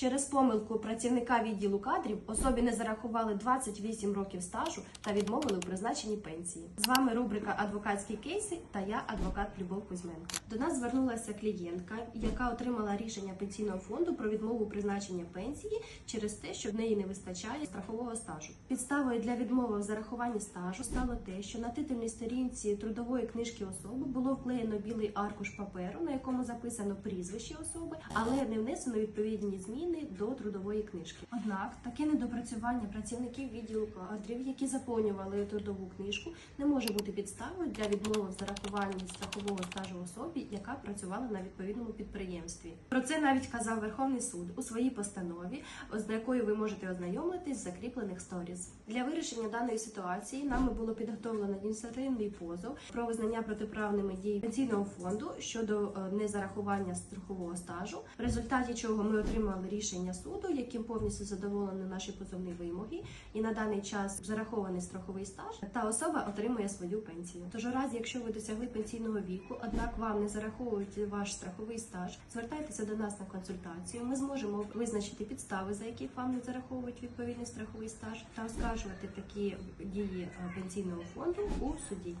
Через помилку працівника відділу кадрів особі не зарахували 28 років стажу та відмовили у призначенні пенсії. З вами рубрика Адвокатські кейси та я, адвокат Любов Кузьменко. До нас звернулася клієнтка, яка отримала рішення пенсійного фонду про відмову призначення пенсії через те, що в неї не вистачає страхового стажу. Підставою для відмови в зарахуванні стажу стало те, що на титульній сторінці трудової книжки особи було вклеєно білий аркуш паперу, на якому записано прізвище особи, але не внесено відповідні зміни до трудової книжки. Однак таке недопрацювання працівників відділу кадрів, які заповнювали трудову книжку, не може бути підставою для відмови в зарахуванні страхового стажу особі, яка працювала на відповідному підприємстві. Про це навіть казав Верховний суд у своїй постанові, з якою ви можете ознайомитись з закріплених сторіз. Для вирішення даної ситуації нами було підготовлено адміністративний позов про визнання протиправними дій пенсійного фонду щодо е, незарахування страхового стажу, в результаті чого ми отримали рішення суду, яким повністю задоволені наші позовні вимоги, і на даний час зарахований страховий стаж, та особа отримує свою пенсію. Тож у разі, якщо ви досягли пенсійного віку, однак вам не зараховують ваш страховий стаж, звертайтеся до нас на консультацію. Ми зможемо визначити підстави, за яких вам не зараховують відповідний страховий стаж, та оскаржувати такі дії е, пенсійного фонду у суді.